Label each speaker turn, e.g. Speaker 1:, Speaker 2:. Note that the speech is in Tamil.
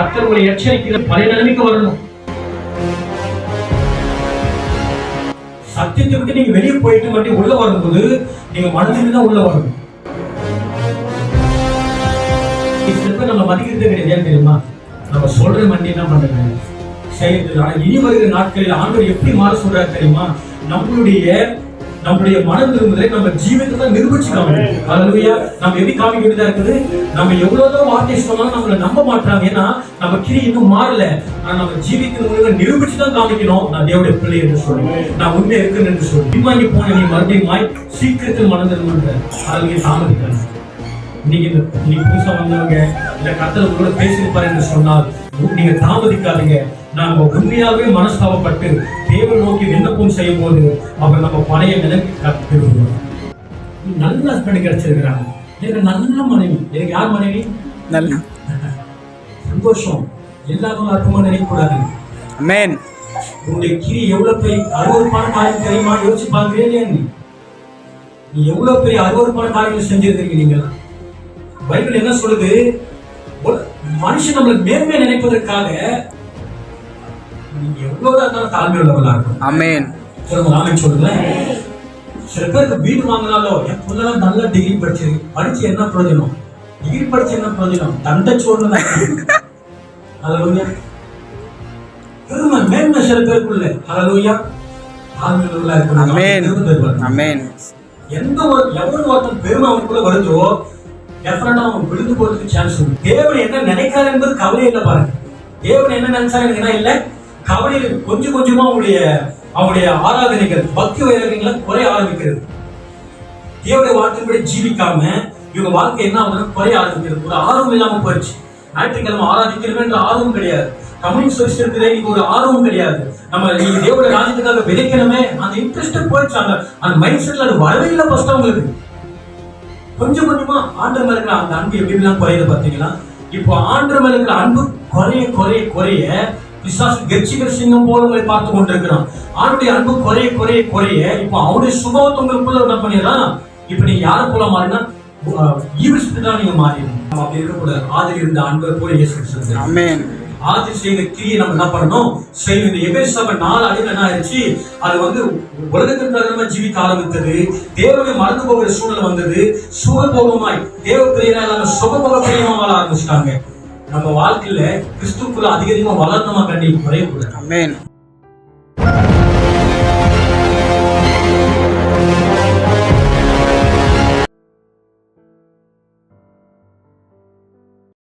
Speaker 1: கத்தர் உங்களை எச்சரிக்கிற பழைய நிலைமைக்கு வரணும். சத்தியத்தை விட்டு நீங்க வெளியே போயிட்டு மட்டும் உள்ள வரும்போது நீங்க மனதில் தான் உள்ள வரணும். சில நம்ம மதிக்கிறது கிடையாது தெரியுமா? நம்ம சொல்ற மண்டி என்ன பண்றது செய்யறது ஆனா இனி வருகிற நாட்களில் ஆண்டு எப்படி மாற சொல்றாரு தெரியுமா? நம்மளுடைய நம்முடைய மனம் விரும்புதலை நம்ம ஜீவிதத்தை நிரூபிச்சு காமிக்கணும் ஹalleluya நம்ம எப்படி காமிக்க வேண்டியதா இருக்குது? நம்ம எவ்வளவுதான் வார்த்தை சொன்னாலும் நம்மள நம்ப மாட்டாங்க. ஏன்னா நம்ம கிரி இன்னும் மாறல. ஆனா நம்ம ஜீவிக்கிற முழுக்க நிரூபிச்சு தான் காமிக்கணும். நான் தேவடைய பிள்ளை என்று சொல்லி. நான் உண்மை இருக்குன்னு என்று சொல்லி. பின்வாங்கி போன நீ மறுபடியும் சீக்கிரத்தில் மனம் ஹalleluya தாமதிக்காது இன்னைக்கு நீங்க நீங்க புதுசா வந்தவங்க இல்ல கத்தர் கூட பேசியிருப்பாரு என்று சொன்னால் நீங்க தாமதிக்காதீங்க. நாம உண்மையாகவே மனஸ்தாபப்பட்டு தேவன் நோக்கி விண்ணப்பம் செய்யும் போது அவர் நம்ம பழைய நிலைக்கு கற்றுருவோம் நல்ல ஹஸ்பண்ட் கிடைச்சிருக்கிறாங்க. எனக்கு நல்ல மனைவி. எனக்கு யார் மனைவி?
Speaker 2: நல்ல.
Speaker 1: சந்தோஷம். எல்லாரும் அர்த்தமா நினைக்கக்கூடாது.
Speaker 2: அமேன்
Speaker 1: உன்னுடைய கிரி எவ்வளவு பெரிய அருவருப்பான காரியம் தெரியுமா? யோசிச்சு பார்க்கவே இல்லையா நீ நீ எவ்வளவு பெரிய அருவருப்பான காரியங்கள் செஞ்சிருக்கீங்க நீங்க பைபிள் என்ன சொல்லுது? மனுஷன் நம்மளை மேன்மை நினைப்பதற்காக நீங்க எவ்வளவுதான் இருந்தாலும் தாழ்மை இருக்கும்
Speaker 2: அமேன்
Speaker 1: ஆமென். சொல்லுங்களேன். சில பேருக்கு வீடு வாங்கினாலும் என் புள்ளலாம் நல்ல டிகிரி படிச்சிருக்கு படிச்சு என்ன பிரயோஜனம்? டிகிரி படிச்சு என்ன பிரயோஜனம்? தண்டை ஹalleluya. பெருமை மேன்மை சில பேருக்குள்ள. ஹalleluya. தாழ்மை உள்ளவர்களா இருக்கணும்.
Speaker 2: அமேன்
Speaker 1: எந்த ஒரு எவ்வளவு ஒருத்தன் பெருமை அவனுக்குள்ள வருதோ டெஃபரெண்டா அவன் விழுந்து போறதுக்கு சான்ஸ் உண்டு. தேவன் என்ன நினைக்கிறார் என்பது கவலை இல்லை பாருங்க. தேவன் என்ன நினைச்சாரு என்ன இல்லை? கவலை கொஞ்சம் கொஞ்சமா அவங்களுடைய அவங்களுடைய ஆராதனைகள் பக்தி வைரகங்களை குறைய ஆரம்பிக்கிறது. தேவனுடைய வார்த்தைப்படி ஜீவிக்காம இவங்க வாழ்க்கை என்ன ஆகுதுன்னா குறைய ஆரம்பிக்கிறது. ஒரு ஆர்வம் இல்லாம போயிடுச்சு ஞாயிற்றுக்கிழமை ஆராதிக்கிறதுன்ற ஆர்வம் கிடையாது. கம்யூனிஸ்ட் சோசியல் இன்னைக்கு ஒரு ஆர்வம் கிடையாது. நம்ம நீ தேவோட ராஜ்யத்துக்காக விதைக்கணுமே அந்த இன்ட்ரெஸ்ட் போயிடுச்சு அந்த அந்த மைண்ட் செட்ல அது வரவே இல்லை ஃபர்ஸ்ட் அவங்களுக்கு. கொஞ்சம் கொஞ்சமா ஆண்டர் மேல இருக்கிற அந்த அன்பு எப்படி எல்லாம் குறையுது பாத்தீங்களா இப்போ ஆண்டர் மேல இருக்கிற அன்பு குறைய குறைய குறைய பிசாசு கெச்சிக்கிற சிங்கம் போல உங்களை பார்த்து கொண்டிருக்கிறான். ஆண்டுடைய அன்பு குறைய குறைய குறைய இப்போ அவருடைய சுபாவத்தை உங்களுக்குள்ள என்ன பண்ணிடுறான் இப்போ நீங்க யாரை போல மாறினா? ஈவில் ஸ்பிரிட் தான் நீங்க மாறிடணும். அப்படி இருக்கக்கூடாது. ஆதிரி இருந்த அன்பை போல இயேசு
Speaker 2: அமேன்
Speaker 1: ஆதி செய்த கிரியை நம்ம என்ன பண்ணணும்? செய்யும் இந்த எபேஸ் சபை நாலு அடியில் என்ன ஆயிடுச்சு அது வந்து உலகத்தின் பிரகாரமா ஜீவிக்க ஆரம்பித்தது. தேவனை மறந்து போகிற சூழ்நிலை வந்தது. சுகபோகமாய். தேவ பிரியனா இல்லாம சுகபோக பிரியமா வாழ ஆரம்பிச்சிட்டாங்க. நம்ம வாழ்க்கையில கிறிஸ்துக்குள்ள அதிக அதிகமா வளர்ந்தமா கண்டிப்பா குறையக்கூடாது